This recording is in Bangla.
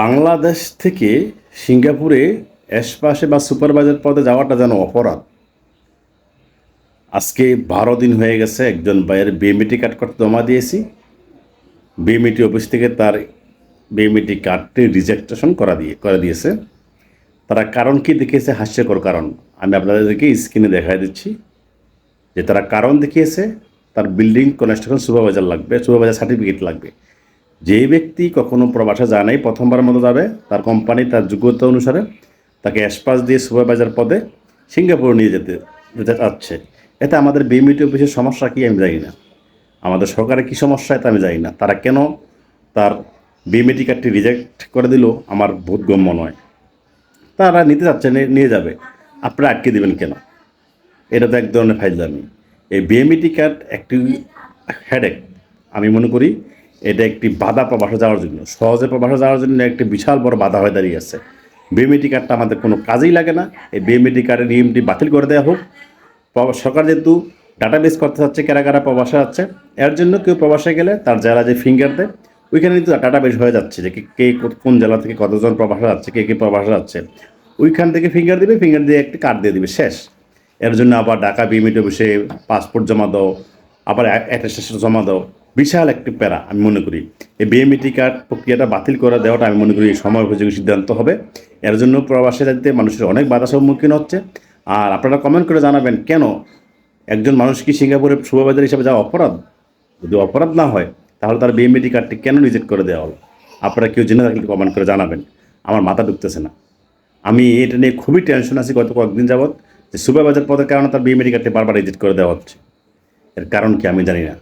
বাংলাদেশ থেকে সিঙ্গাপুরে এসপাশে বা সুপারভাইজার পদে যাওয়াটা যেন অপরাধ। আজকে বারো দিন হয়ে গেছে, একজন ভাইয়ের বিএমইটি কার্ড করতে জমা দিয়েছি। বিএমইটি অফিস থেকে তার বিএমইটি কার্ডটি রিজেক্টেশন করা দিয়ে, করে দিয়েছে। তারা কারণ কি দেখিয়েছে? হাস্যকর কারণ। আমি আপনাদেরকে স্ক্রিনে দেখাই দিচ্ছি যে তারা কারণ দেখিয়েছে, তার বিল্ডিং কনস্ট্রাকশন সুপারভাইজার লাগবে, সুপারভাইজার সার্টিফিকেট লাগবে। যে ব্যক্তি কখনো প্রবাসে যায় নাই প্রথমবার মতো যাবে, তার কোম্পানি তার যোগ্যতা অনুসারে তাকে অ্যাসপাস দিয়ে সুপারভাইজার পদে সিঙ্গাপুর নিয়ে যেতে যেতে চাচ্ছে। এতে আমাদের বিএমইটি অফিসের সমস্যা কি আমি জানি না। আমাদের সরকারের কী সমস্যা এটা আমি জানি না। তারা কেন তার বিএমইটি কার্ডটি রিজেক্ট করে দিল, আমার বোধগম্য নয়। তারা নিতে চাচ্ছে নিয়ে যাবে। আপনারা আটকে দেবেন কেন? এটা তো এক ধরনের ফাইল ফাইজলামি। এই বিএমইটি কার্ড একটি হেডেক আমি মনে করি এটা একটি বাধা প্রবাসে যাওয়ার জন্য। সহজে প্রবাসে যাওয়ার জন্য একটি বিশাল বড় বাধা হয়ে দাঁড়িয়ে আছে। বিএমইটি কার্ডটা আমাদের কোনো কাজেই লাগে না। এই বিএমইটি কার্ডের নিয়মটি বাতিল করে দেওয়া হোক। সরকার যেহেতু ডাটাবেস করতে চাচ্ছে, কারা কারা প্রবাসে আছে, এর জন্য কেউ প্রবাসে গেলে তার জেলা যে ফিঙ্গার দেয়, ওইখানে কিন্তু ডাটাবেস হয়ে যাচ্ছে যে কে- কোন জেলা থেকে কতজন প্রবাসে যাচ্ছে, কে কে প্রবাসে যাচ্ছে। ওইখান থেকে ফিঙ্গার দিবে ফিঙ্গার দিয়ে একটি কার্ড দিয়ে দিবে, শেষ। এর জন্য আবার ঢাকা বিমিট অফিসে পাসপোর্ট জমা দাও, আবার অ্যাটেস্টেশন জমা দাও। বিশাল একটি প্যারা, আমি মনে করি। এই বিএমইটি কার্ড প্রক্রিয়াটা বাতিল করে দেওয়াটা আমি মনে করি সময় উপযোগী সিদ্ধান্ত হবে। এর জন্য প্রবাসে যাতে মানুষের অনেক বাধা সম্মুখীন হচ্ছে। আর আপনারা কমেন্ট করে জানাবেন, কেন একজন মানুষ কি সিঙ্গাপুরে সুপারভাইজার হিসেবে যাওয়া অপরাধ? যদি অপরাধ না হয়, তাহলে তার বিএমইটি কার্ডটি কেন রিজেক্ট করে দেওয়া হলো? আপনারা কেউ জেনে থাকলে কমেন্ট করে জানাবেন। আমার মাথা ঢুকতেছে না। আমি এটা নিয়ে খুবই টেনশন আছি গত কয়েকদিন যাবৎ, যে সুপারভাইজার পদের কারণে তার বিএমইটি কার্ডটি বারবার রিজেক্ট করে দেওয়া হচ্ছে। এর কারণ কি আমি জানি না।